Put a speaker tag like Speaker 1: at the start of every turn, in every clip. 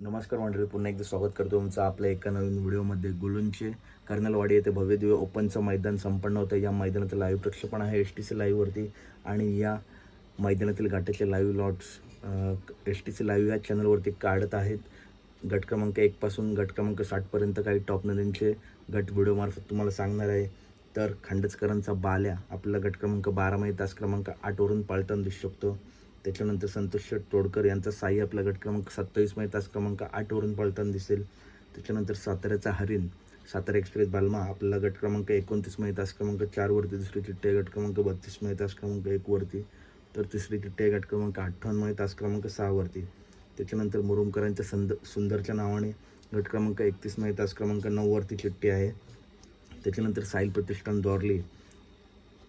Speaker 1: नमस्कार मंडळी पुन्हा एकदा स्वागत करतो तुमचं आपल्या एका नवीन व्हिडिओमध्ये. गुलुंचे कर्नलवाडी येथे भव्य दिव्य ओपनचं मैदान संपन्न होतं. या मैदानाचं लाईव्ह प्रक्षेपण आहे एस टी सी लाईव्हवरती आणि या मैदानातील घाटाचे live lots S T C live या चॅनलवरती काढत आहेत. गट क्रमांक एकपासून गट क्रमांक साठपर्यंत काही टॉप नदींचे गट व्हिडिओमार्फत तुम्हाला सांगणार आहे. तर खंडचकरांचा बाल्या आपला गट क्रमांक बारामध्ये तास क्रमांक आठवरून पाळताना दिसू शकतो. त्याच्यानंतर संतोष शेठ तोडकर यांचा साई आपला गट क्रमांक सत्तावीसमध्ये तास क्रमांक आठवरून पळताना दिसेल. त्याच्यानंतर साताऱ्याचा हरिण सातारा एक्सप्रेस बालमा आपला गट क्रमांक एकोणतीसमध्ये तास क्रमांक चारवरती दुसरी चिठ्ठी गट क्रमांक बत्तीसमध्ये तास क्रमांक एकवरती तर तिसरी चिठ्ठी गट क्रमांक अठ्ठावन्नमध्ये तास क्रमांक सहावरती त्याच्यानंतर मुरुमकरांच्या संद सुंदरच्या नावाने गट क्रमांक एकतीसमध्ये तास क्रमांक नऊवरती चिठ्ठी आहे. त्याच्यानंतर साईल प्रतिष्ठान द्वारली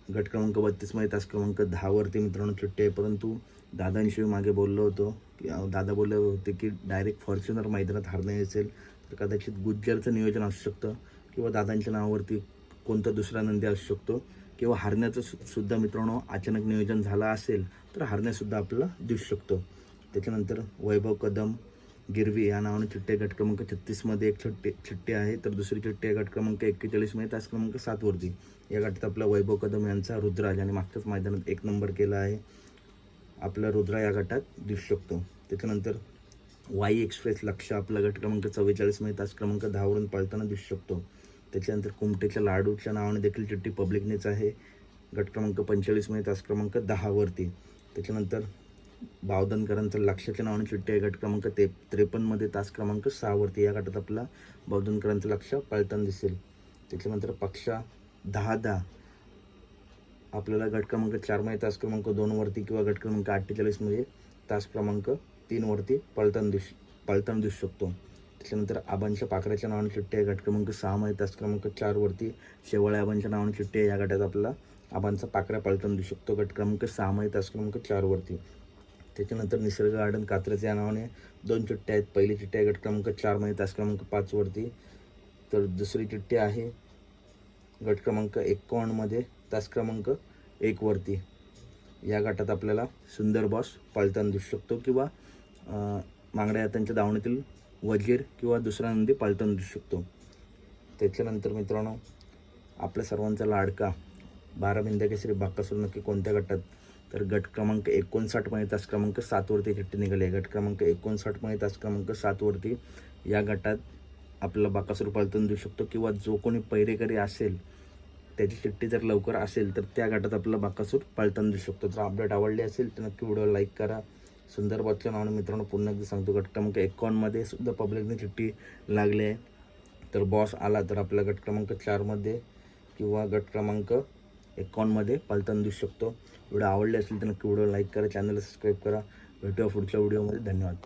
Speaker 1: गट क्रमांक बत्तीसमध्ये तास क्रमांक दहावरती मित्रांनो सुट्टी आहे. परंतु दादांशिवाय मागे बोललो होतो की दादा बोलले होते की डायरेक्ट फॉर्च्युनर मैदानात हारणे असेल तर कदाचित गुज्जरचं नियोजन असू शकतं किंवा दादांच्या नावावरती कोणता दुसरा नंदी असू शकतो किंवा हारण्याचं सुद्धा मित्रांनो अचानक नियोजन झालं असेल तर हारण्यासुद्धा आपल्याला दिसू शकतो. त्याच्यानंतर वैभव कदम गिरवी या नावाने चिठ्ठी गट क्रमांक छत्तीसमध्ये एक छट्टी चिठ्ठी आहे. तर दुसरी चिठ्ठी आहे गट क्रमांक एक्केचाळीसमध्ये तास क्रमांक सातवरती या गटात आपला वैभव कदम यांचा रुद्राज आणि मागच्याच मैदानात एक नंबर केला आहे. आपला रुद्रा या गटात दिसू शकतो. त्याच्यानंतर वाई एक्सप्रेस लक्ष आपला गट क्रमांक चव्वेचाळीसमध्ये तास क्रमांक दहावरून पळताना दिसू शकतो. त्याच्यानंतर कुमटेच्या लाडूच्या नावाने देखील चिठ्ठी पब्लिकनेच आहे. गट क्रमांक पंचेचाळीसमध्ये तास क्रमांक दहावरती त्याच्यानंतर बावधनकरांचं लक्षाच्या नावाने चिठ्ठी आहे गट क्रमांक ते त्रेपन्नमध्ये तास क्रमांक सहावरती या गटात आपला बावधनकरांचं लक्ष पळताना दिसेल. त्याच्यानंतर पक्षा दहा दहा आपल्याला गट क्रमांक चारमध्ये तास क्रमांक दोनवरती किंवा गट क्रमांक अठ्ठेचाळीसमध्ये तास क्रमांक तीनवरती पळताना दिस पळताना दिसू शकतो. त्याच्यानंतर आबांच्या पाखराच्या नावाने चिठ्ठी आहे गट क्रमांक सहामध्ये तास क्रमांक चारवरती शेवाळे आबांच्या नावाने चिठ्ठी आहे या गटात आपला आबांचा पाखरा पळताना दिसू शकतो. गट क्रमांक सहामध्ये तास क्रमांक चारवरती त्याच्यानंतर निसर्ग गार्डन कात्रज या नावाने दोन चिठ्ठ्या आहेत. पहिली चिठ्ठी आहे गट क्रमांक चारमध्ये तास क्रमांक पाचवरती तर दुसरी चिठ्ठी आहे गट क्रमांक एकावन्नमध्ये तास क्रमांक एकवरती या गटात आपल्याला सुंदर बॉस पालताना दिसू शकतो किंवा मांगड्या त्यांच्या दावणीतील वजीर किंवा दुसरा नंदी पळताना दिसू शकतो. त्याच्यानंतर मित्रांनो आपल्या सर्वांचा लाडका बारा बिंदकेसरी बाक्कासूर नक्की कोणत्या गटात तर गट क्रमांक एकोणसाठमध्ये तास क्रमांक सातवरती चिठ्ठी निघाली आहे. गट क्रमांक एकोणसाठमध्ये तास क्रमांक सातवरती या गटात आपला बाकासूर पालतून देऊ शकतो किंवा जो कोणी पैरेकरी असेल त्याची चिठ्ठी जर लवकर असेल तर त्या गटात आपला बाकासूर पळताना देऊ शकतो. जर अपडेट आवडली असेल तर नक्की व्हिडिओ लाईक करा. सुंदर नावाने मित्रांनो पुन्हा एकदा सांगतो गट क्रमांक एकावन्नमध्ये सुद्धा पब्लिकने चिठ्ठी लागली आहे. तर बॉस आला तर आपला गट क्रमांक चारमध्ये किंवा गट क्रमांक एकावन्नमध्ये पळताना दिसू शकतो. व्हिडिओ आवडले असेल तर नक्की व्हिडिओ लाईक करा चॅनलला सबस्क्राईब करा. भेटूया पुढच्या व्हिडिओमध्ये. धन्यवाद.